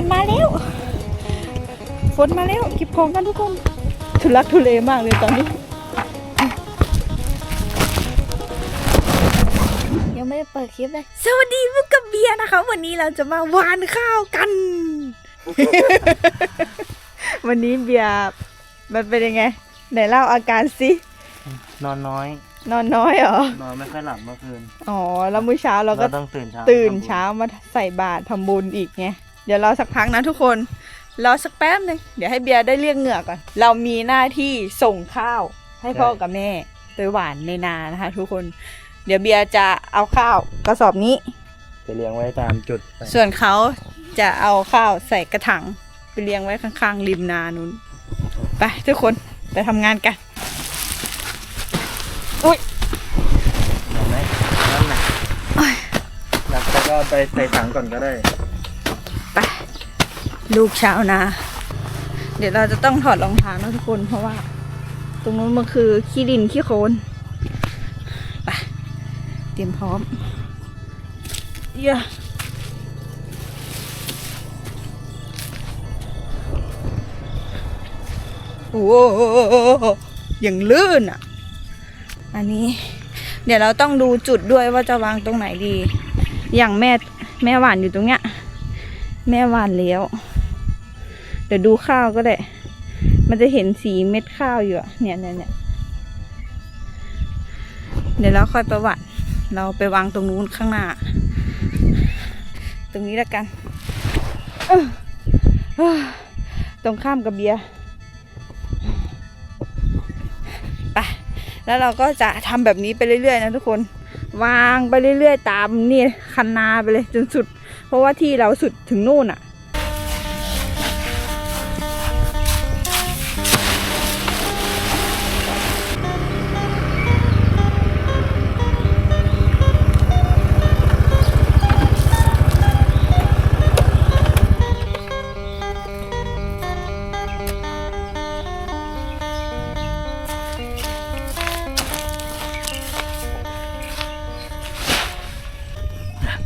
มันมาแล้ว ฝนมาแล้วเก็บของกันทุกคน ทุลักทุเลมากเลยตอนนี้ ยังไม่ได้เปิดคลิปเลย สวัสดีมุกกับเบียร์นะคะ วันนี้เราจะมาหวานข้าวกัน วันนี้เบียร์มันเป็นยังไง ไหนเล่าอาการสิ นอนน้อย นอนน้อยเหรอ นอนไม่ค่อยหลับเมื่อคืน อ๋อ แล้วมื้อเช้าเราก็ต้องตื่นเช้าตื่นทำบุญเช้ามาใส่บาตรทำบุญอีกไงเดี๋ยวรอสักพักนะทุกคน รอสักแป๊บหนึงเดี๋ยวให้เบียร์ได้เรียกเหงื่อก่อน เรามีหน้าที่ส่งข้าวให้พ่อกับแม่ไปหวานในนานะคะ ทุกคน เดี๋ยวเบียร์จะเอาข้าวกระสอบนี้จะเลี้ยงไว้ตามจุด ส่วนเขาจะเอาข้าวใส่กระถางไปเลี้ยงไว้ข้างๆริมนานู้น ไปทุกคนไปทำงานกัน อุ้ยเห็นไหมนั่นแหละหลับแล้วก็ไปใส่ถังก่อนก็ได้ไป ลูกชาวนา เดี๋ยวเราจะต้องถอดรองเท้านะทุกคนเพราะว่า ตรงนู้นมันคือขี้ดินขี้โคลนไปเตรียมพร้อมเยอะโอ้โหอย่างลื่นอะ อันนี้ เดี๋ยวเราต้องดูจุดด้วยว่าจะวางตรงไหนดี อย่างแม่แม่หวานอยู่ตรงเนี้ย แม่หวานแล้ว เดี๋ยวดูข้าวก็ได้ มันจะเห็นสีเม็ดข้าวอยู่อะเนี่ยเนี่ยเนี่ยเดี๋ยวเราค่อยไปหวานเราไปวางตรงนู้นข้างหน้า ตรงนี้แล้วกัน ตรงข้ามกับเบียร์ไป แล้วเราก็จะทำแบบนี้ไปเรื่อยๆนะทุกคน วางไปเรื่อยๆ ตามนี่คันนาไปเลยจนสุด เพราะว่าที่เราสุดถึงนู่นอะ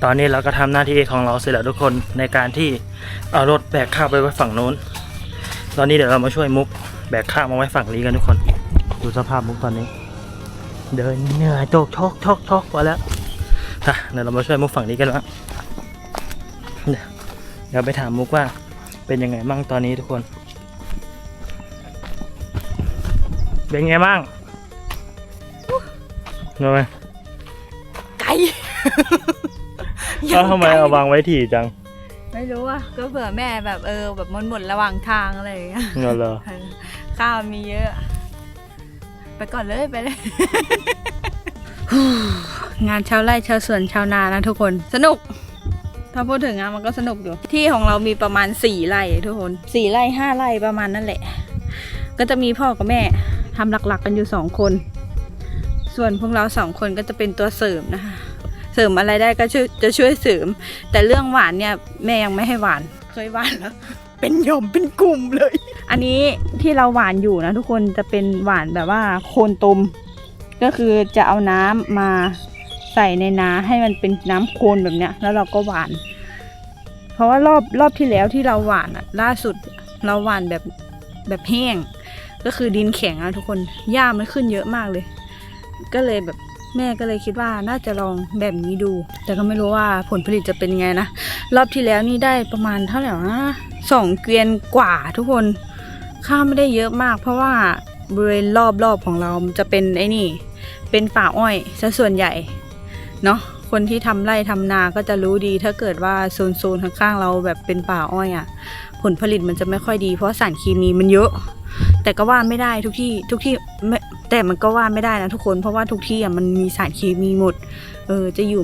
ตอนนี้เราก็ทำหน้าที่ของเราเสร็จแล้วทุกคนในการที่เอารถแบกข้าวไปไว้ฝั่งนู้น ตอนนี้เดี๋ยวเรามาช่วยมุกแบกข้าวมาไว้ฝั่งนี้กันทุกคน ดูสภาพมุกตอนนี้ เดินเหนื่อยโจกชกชกชกพอแล้วฮะเดี๋ยวเรามาช่วยมุกฝั่งนี้กันบ้างเดี๋ยวเดี๋ยวไปถามมุกว่าเป็นยังไงบ้างตอนนี้ทุกคน เป็นไงบ้างรู้ไหมไก่แล้ วทำไมเอาวางไว้ถี่จังไม่รู้อะก็เผื่อแม่แบบเออ แบบมันหมดระหว่างทางอะไรอย่างเงี้ยเงาเหรอเออข้าวมีเยอะ ไปก่อนเลยไปเลย งานชาวไร่ชาวสวนชาวนานะทุกคนสนุก ถ้าพูดถึงงานมันก็สนุกอยู่ ที่ของเรามีประมาณสี่ไร่ทุกคนสี่ไร่ห้าไร่ประมาณนั่นแหละ ก็จะมีพ่อกับแม่ทำหลักๆกันอยู่สองคน ส่วนพวกเราสองคนก็จะเป็นตัวเสริมนะคะ เสริมอะไรได้ก็ช่วยจะช่วยเสริม แต่เรื่องหวานเนี่ยแม่ยังไม่ให้หวานเคยหวานแล้วเป็นหย่อมเป็นกลุ่มเลย อันนี้ที่เราหวานอยู่นะทุกคนจะเป็นหวานแบบว่าโคนตม ก็คือจะเอาน้ำมาใส่ในนาให้มันเป็นน้ำโคลนแบบเนี้ย แล้วเราก็หวาน เพราะว่ารอบรอบที่แล้วที่เราหวานอะล่าสุดเราหวานแบบแบบแห้ง ก็คือดินแข็งอะทุกคนหญ้ามันขึ้นเยอะมากเลย ก็เลยแบบ แม่ก็เลยคิดว่าน่าจะลองแบบนี้ดู แต่ก็ไม่รู้ว่าผลผลิตจะเป็นไงนะ รอบที่แล้วนี่ได้ประมาณเท่าไหร่วะสองเกวียนกว่าทุกคนข้าวไม่ได้เยอะมาก เพราะว่าบริเวณรอบๆของเราจะเป็นไอ้นี่ เป็นป่าอ้อยซะส่วนใหญ่เนาะคนที่ทำไร่ทำนาก็จะรู้ดีถ้าเกิดว่าโซนๆข้างๆเราแบบเป็นป่าอ้อยอะ่ะ ผลผลิตมันจะไม่ค่อยดีเพราะสารเคมีมันเยอะ แต่ก็ว่าไม่ได้ทุกที่ทุกที่ไม่แต่มันก็ว่าไม่ได้นะทุกคนเพราะว่าทุกที่อะมันมีสารเคมีหมด เออ จะอยู่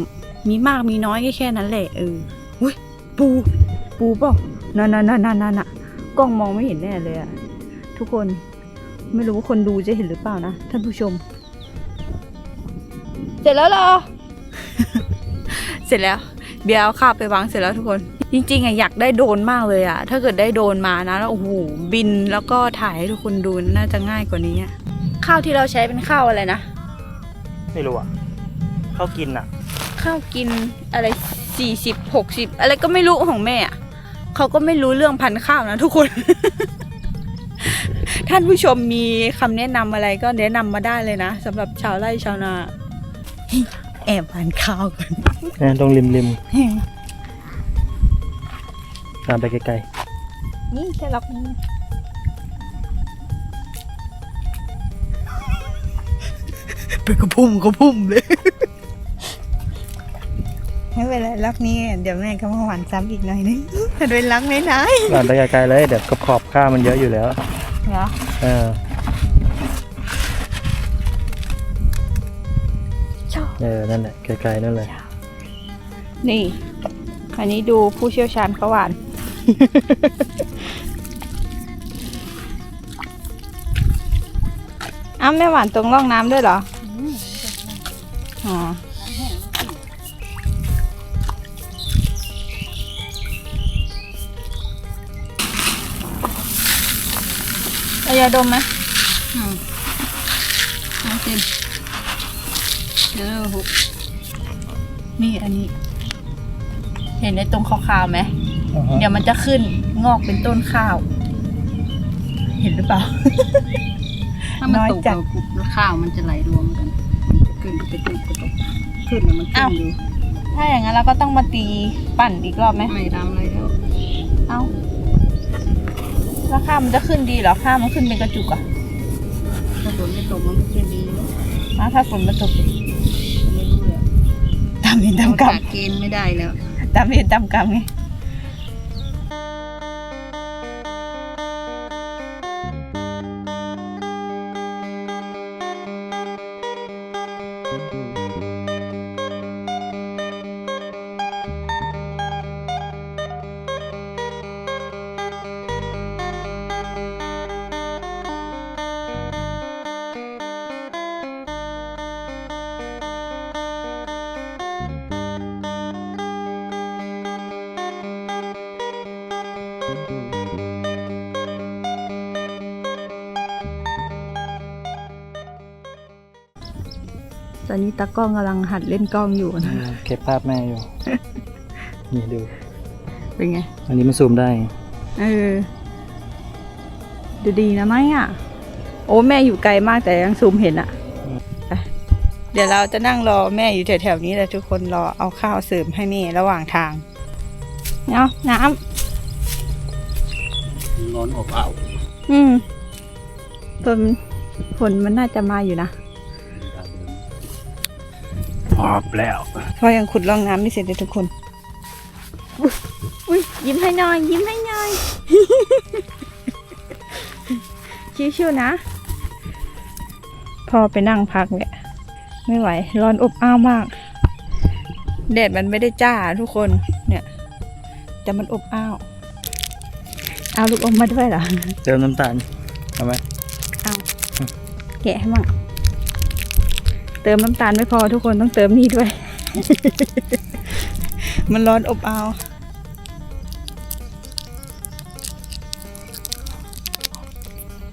มีมากมีน้อยแค่แค่นั้นแหละเอออุ้ยปูปูเปล่านั่นนั่นนั่นนั่นนั่นอะกล้องมองไม่เห็นแน่เลยอะทุกคนไม่รู้ว่าคนดูจะเห็นหรือเปล่านะท่านผู้ชม เสร็จแล้วเหรอ เสร็จแล้ว เบียร์เอาข้าวไปวางเสร็จแล้วทุกคน จริงๆอะอยากได้โดรนมากเลยอะถ้าเกิดได้โดรนมานะแล้วโอ้โหบินแล้วก็ถ่ายให้ทุกคนดูน่าจะง่ายกว่านี้อะข้าวที่เราใช้เป็นข้าวอะไรนะไม่รู้อะเขากินอะ ข้าวกินอะไรสี่สิบหกสิบอะไรก็ไม่รู้ของแม่อะเขาก็ไม่รู้เรื่องพันธุ์ข้าวนะทุกคน ท่านผู้ชมมีคำแนะนำอะไรก็แนะนำมาได้เลยนะสำหรับชาวไร่ชาวนา แอบพันธุ์ข้าวกันนะตรงริมริม ตามไปไกลนี่แค่ล็อกนี้เป็นกระพุ่มกระพุ่มเลย ไม่เป็นไรล็อกนี้ เดี๋ยวแม่ก็มาหวานซ้ำอีกหน่อยนึงถ้าเป็นล็อกไหนไหนๆตามไปไกลๆเลยเดี๋ยวขอบๆข้าวมันเยอะอยู่แล้ว เหรอเออชอบเออนั่นแหละไกลๆนั่นเลย นี่ อันนี้ดูผู้เชี่ยวชาญเขาหวาน อ้าวแม่หวานตรงร่องน้ำด้วยเหรอ อ๋อ เอายาดมไหมอืมเอากินเดี๋ยวหุนี่อันนี้ เห็นในตรงขาวๆไหม เดี๋ยวมันจะขึ้นงอกเป็นต้นข้าว เห็นหรือเปล่า ถ้ามันน้อยตกจัดแล้วข้าวมันจะไหลรวมกัน มันจะขึ้นจะขึ้นจะตกขึ้นแล้วมันขึ้อ้าวนอยู่ถ้าอย่างนั้นเราก็ต้องมาตีปั่นอีกรอบไหมไม่ทำอะไรแล้วเอ้าแล้วข้าวมันจะขึ้นดีเหรอข้าวมันขึ้นเป็นกระจุกเหรอะถ้าฝนไม่ตกมันก็จะดีนะอ้าวถ้าฝนมันตกไม่รู้เลยตามเห็นตามกรรมเอเกณฑ์ไม่ได้แล้ว ตามเห็นตามกรรมไง thank mm -hmm. you ตอนนี้ตากล้องกำลังหัดเล่นกล้องอยู่นะ เก็บภาพแม่อยู่ นี่ดู เป็นไง อันนี้มันซูมได้ เออ ดูดีนะไหมอะ โอ้แม่อยู่ไกลมากแต่ยังซูมเห็นอะไปเดี๋ยวเราจะนั่งรอแม่อยู่แถวๆนี้แหละทุกคนรอเอาข้าวเสริมให้แม่ระหว่างทาง เอาน้ร้อนอบอ้าวำอืมฝนฝนมันน่าจะมาอยู่นะ พอบแล้วเพราะยังขุดร่องน้ำไม่เสร็จเลยทุกคนอุ๊ยอุ้ยยิ้มให้หน่อย ยิ้มให้หน่อยชิวๆนะพอไปนั่งพักเนี่ยไม่ไหว ร้อนอบอ้าวมากแดดมันไม่ได้จ้าทุกคนเนี่ยแต่มันอบอ้าวเอาลูกอมมาด้วยเหรอเติมน้ำตาลเอาไหมเอาแกะให้มั่ง เติมน้ำตาลไม่พอทุกคนต้องเติมนี่ด้วย มันร้อนอบอ้าว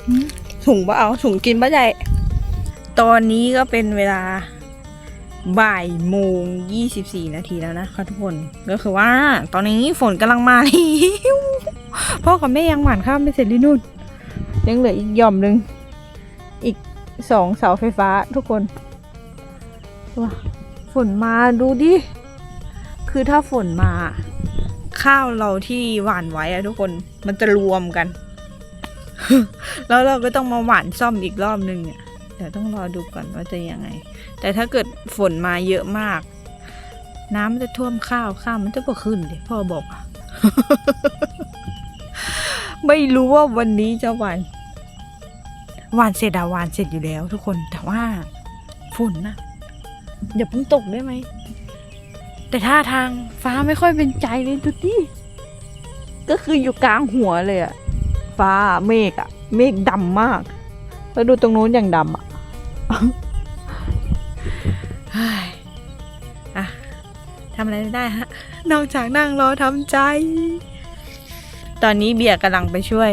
หืมถุงปะเอาถุงกินปะใหญ่ ตอนนี้ก็เป็นเวลาบ่ายโมงยี่สิบสี่นาทีแล้วนะคะทุกคน ก็คือว่า ตอนนี้ฝนกำลังมาแล้วพ่อกับแม่ยังหวานข้าวไม่เสร็จเลยนู่น ยังเหลืออีกหย่อมหนึ่ง อีกสองเสาไฟฟ้าทุกคน ว้าฝนมาดูดิ คือถ้าฝนมา ข้าวเราที่หว่านไว้อะทุกคนมันจะรวมกัน แล้วเราก็ต้องมาหว่านซ่อมอีกรอบนึงเนี่ยเดี๋ยวต้องรอดูก่อนว่าจะยังไง แต่ถ้าเกิดฝนมาเยอะมาก น้ำจะท่วมข้าวข้าวมันจะบ่ขึ้นเลยพ่อบอกอะไม่รู้ว่าวันนี้จะหวานหวานเสร็จอะหวานเสร็จอยู่แล้วทุกคนแต่ว่าฝนนะ อย่าเพิ่งตกได้ไหม แต่ท่าทางฟ้าไม่ค่อยเป็นใจเลยดูดิก็คืออยู่กลางหัวเลยอะฟ้าเมฆอะเมฆดำมาก แล้วดูตรงนู้นอย่างดำอะเฮ้ยอะทำอะไรไม่ได้ฮะ นอกจากนั่งรอทำใจ ตอนนี้เบียร์กำลังไปช่วย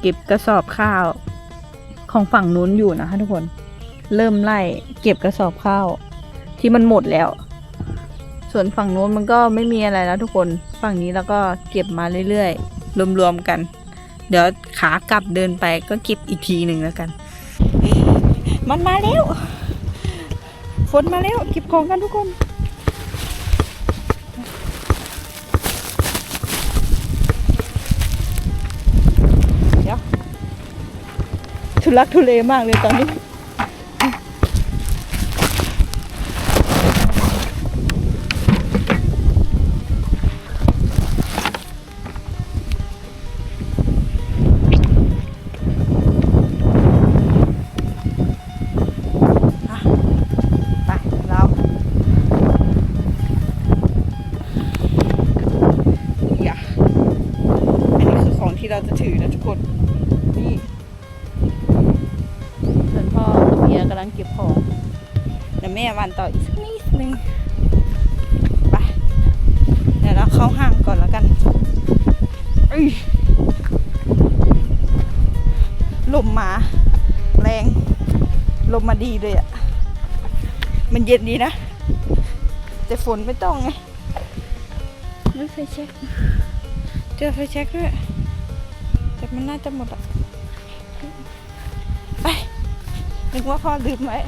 เก็บกระสอบข้าว ของฝั่งนู้นอยู่นะคะทุกคน เริ่มไล่เก็บกระสอบข้าว ที่มันหมดแล้ว ส่วนฝั่งโน้นมันก็ไม่มีอะไรแล้วทุกคนฝั่งนี้แล้วก็เก็บมาเรื่อยๆ รวมๆกัน เดี๋ยวขากลับเดินไปก็เก็บอีกทีหนึ่งแล้วกัน มันมาแล้วฝนมาแล้วเก็บของกันทุกคนเดี๋ยวทุลักทุเลมากเลยตอนนี้ นี่ส่วนพ่อกับเมียกำลังเก็บของแล้วแม่วันต่ออีกสักนิดนึงไปเดี๋ยวเราเข้าห้างก่อนแล้วกันลมมาแรง ลมมาดีเลยอะ่ะ มันเย็นดีนะ แต่ฝนไม่ต้องไงนึกไฟแช็กเจอไฟแช็กด้วย มันน่าจะหมดอะไปนึกว่าพ่อลืมไว้